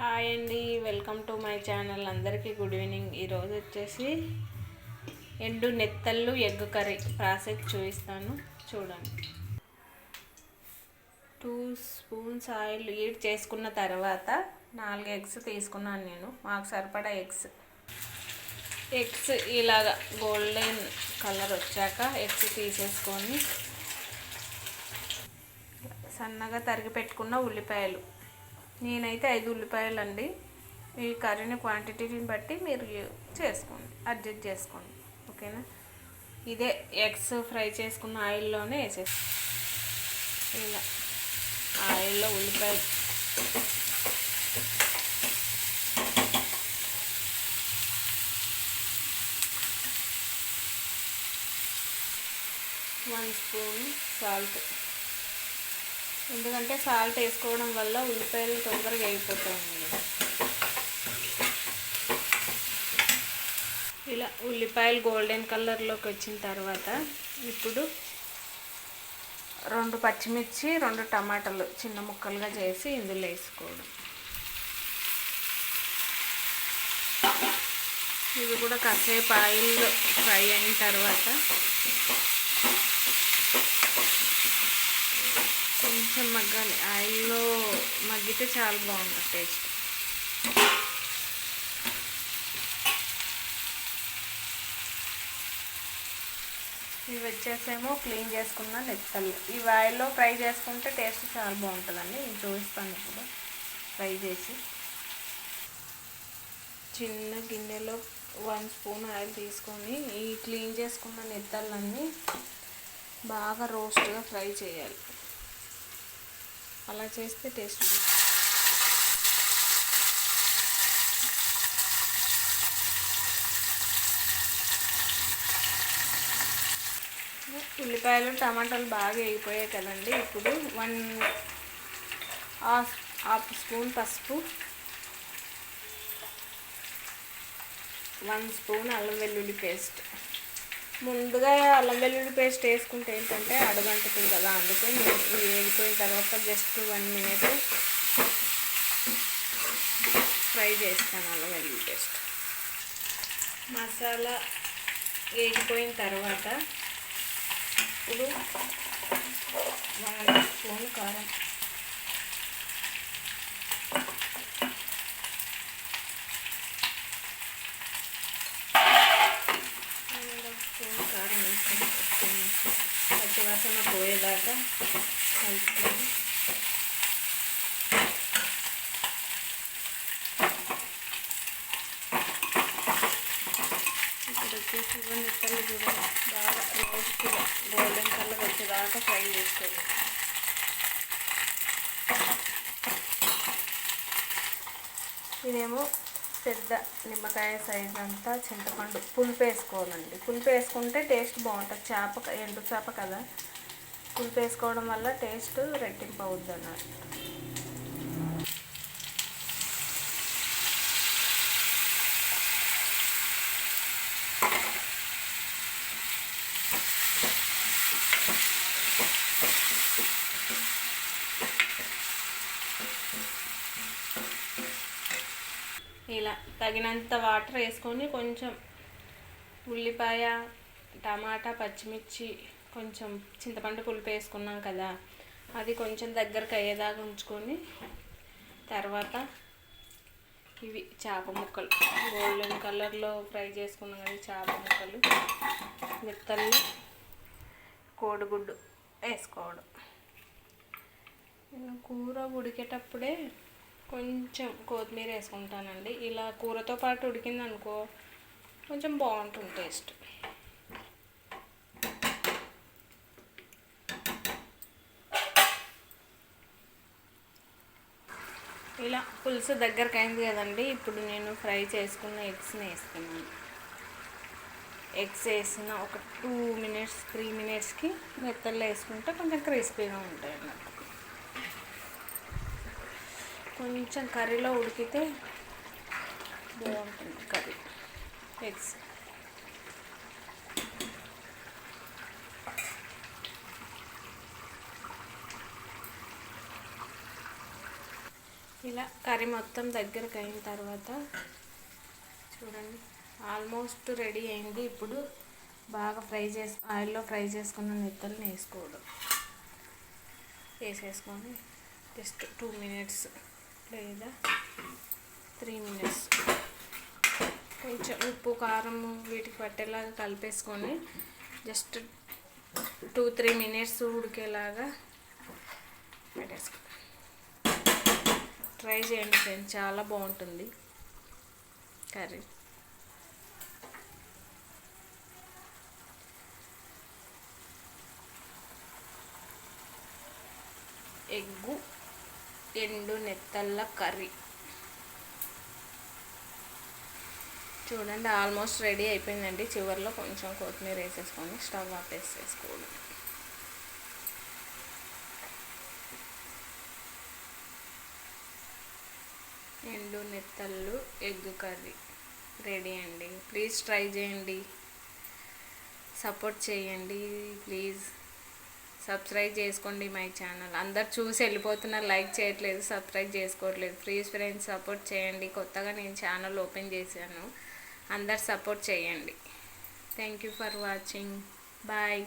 Hi అండి welcome to my channel. అందరికీ good evening. ఈరోజు వచ్చేసి ఎండు నెత్తళ్ళు ఎగ్ కర్రీ ప్రాసెస్ చూపిస్తాను. చూడండి. టూ స్పూన్స్ ఆయిల్ హీట్ చేసుకున్న తర్వాత నాలుగు ఎగ్స్ తీసుకున్నాను నేను. మాకు సరిపడా ఎగ్స్ ఎగ్స్ ఇలాగా గోల్డెన్ కలర్ వచ్చాక ఎగ్స్ తీసేసుకొని సన్నగా తరిగి పెట్టుకున్న ఉల్లిపాయలు. నేనైతే ఐదు ఉల్లిపాయలు అండి ఈ కర్రీని క్వాంటిటీని బట్టి మీరు చేసుకోండి అడ్జస్ట్ చేసుకోండి. ఓకేనా? ఇదే ఎగ్స్ ఫ్రై చేసుకున్న ఆయిల్లోనే వేసేసి ఇలా ఆయిల్లో ఉల్లిపాయలు వన్ స్పూన్ సాల్ట్. ఎందుకంటే సాల్ట్ వేసుకోవడం వల్ల ఉల్లిపాయలు తొందరగా అయిపోతాయండి. ఇలా ఉల్లిపాయలు గోల్డెన్ కలర్లోకి వచ్చిన తర్వాత ఇప్పుడు రెండు పచ్చిమిర్చి రెండు టమాటాలు చిన్న ముక్కలుగా చేసి ఇందులో వేసుకోవడం. ఇవి కూడా కాసేపు ఆయిల్ ఫ్రై అయిన తర్వాత కొంచెం మగ్గాలి. ఆయిల్లో మగ్గితే చాలా బాగుంటుంది టేస్ట్. ఇవి వచ్చేసేమో క్లీన్ చేసుకున్న నెత్తలు ఇవి ఆయిల్లో ఫ్రై చేసుకుంటే టేస్ట్ చాలా బాగుంటుందండి. నేను చూపిస్తాను ఇప్పుడు. ఫ్రై చేసి. చిన్న గిన్నెలో వన్ స్పూన్ ఆయిల్ తీసుకొని ఈ క్లీన్ చేసుకున్న నెత్తలన్నీ బాగా రోస్ట్గా ఫ్రై చేయాలి. అలా చేస్తే టేస్ట్ ఉల్లిపాయలు టమాటాలు బాగా వేగిపోయాయి కదండి. ఇప్పుడు వన్ హాఫ్ హాఫ్ స్పూన్ పసుపు వన్ స్పూన్ అల్లం వెల్లుల్లి పేస్ట్. ముందుగా అల్లం వెల్లుల్లి పేస్ట్ వేసుకుంటే ఏంటంటే అడగంటుతుంది కదా అందుకే నేను వేగిపోయిన తర్వాత జస్ట్ వన్ మినిట్ ఫ్రై చేస్తాను అల్లం వెల్లుల్లి పేస్ట్. మసాలా వేగిపోయిన తర్వాత ఇప్పుడు వన్ స్పూన్ కారం స్పూన్ కారం వేసుకొని పచ్చి వాసన పోయేదాకా కలుపుకొని ఇప్పుడు వచ్చేసి ఇవన్నీ కూడా బాగా రోస్ట్గా గోల్డెన్ కలర్ వచ్చేదాకా ఫ్రై చేసుకోండి. ఇదేమో పెద్ద నిమ్మకాయ సైజ్ అంతా చింతపండు. పులుపు వేసుకోవాలండి. పులుపు వేసుకుంటే టేస్ట్ బాగుంటుంది. చేప ఎండు చేప కదా. పులుపు వేసుకోవడం వల్ల టేస్ట్ రెట్టింపు అవుద్ది అన్నట్టు ఇలా తగినంత వాటర్ వేసుకొని కొంచెం ఉల్లిపాయ టమాటా పచ్చిమిర్చి కొంచెం చింతపండు పులుపు వేసుకున్నాం కదా అది కొంచెం దగ్గరకు అయ్యేదాకా ఉంచుకొని తర్వాత ఇవి చేప ముక్కలు. గోల్డెన్ కలర్లో ఫ్రై చేసుకున్నాం కదా చేప ముక్కలు. మెత్తలు కోడిగుడ్డు వేసుకోవడం. నేను కూర ఉడికేటప్పుడే కొంచెం కొత్తిమీర వేసుకుంటానండి. ఇలా కూరతో పాటు ఉడికిందనుకో కొంచెం బాగుంటుంది టేస్ట్. ఇలా పులుసు దగ్గరకు అయింది కదండి ఇప్పుడు నేను ఫ్రై చేసుకున్న ఎగ్స్ని వేస్తున్నాను. ఎగ్స్ వేసిన ఒక టూ మినిట్స్ త్రీ మినిట్స్కి మెత్తల్లో వేసుకుంటే కొంచెం క్రిస్పీగా ఉంటాయి అన్నట్టు కొంచెం కర్రీలో ఉడికితే బాగుంటుంది కర్రీ ఎగ్స్. ఇలా కర్రీ మొత్తం దగ్గరకు అయిన తర్వాత చూడండి ఆల్మోస్ట్ రెడీ అయింది. ఇప్పుడు బాగా ఫ్రై చేసి ఆయిల్లో ఫ్రై చేసుకున్న నెత్తల్ని వేసుకోవడం. వేసేసుకొని జస్ట్ టూ మినిట్స్ లేదా త్రీ మినిట్స్ కొంచెం ఉప్పు కారం వీటికి పట్టేలాగా కలిపేసుకొని జస్ట్ టూ త్రీ మినిట్స్ ఉడికేలాగా పెట్టేసుకోండి ట్రై చేయండి ఫ్రెండ్స్ చాలా బాగుంటుంది. కర్రీ ఎగ్గు ఎండు నెత్తళ్ళ కర్రీ. చూడండి ఆల్మోస్ట్ రెడీ అయిపోయిందండి. చివరిలో కొంచెం కొత్తిమీర వేసేసుకొని స్టవ్ ఆపేసేసుకోవడం ఎండు నెత్తళ్ళు ఎగ్ కర్రీ. రెడీ అండి. ప్లీజ్ ట్రై చేయండి. సపోర్ట్ చేయండి. ప్లీజ్ సబ్స్క్రైబ్ చేసుకోండి మై ఛానల్. అందరు చూసి వెళ్ళిపోతున్నారు. లైక్ చేయట్లేదు సబ్స్క్రైబ్ చేసుకోవట్లేదు. ప్లీజ్ ఫ్రెండ్స్ సపోర్ట్ చేయండి. కొత్తగా నేను ఛానల్ ఓపెన్ చేశాను. అందరు సపోర్ట్ చేయండి. Thank you for watching. Bye.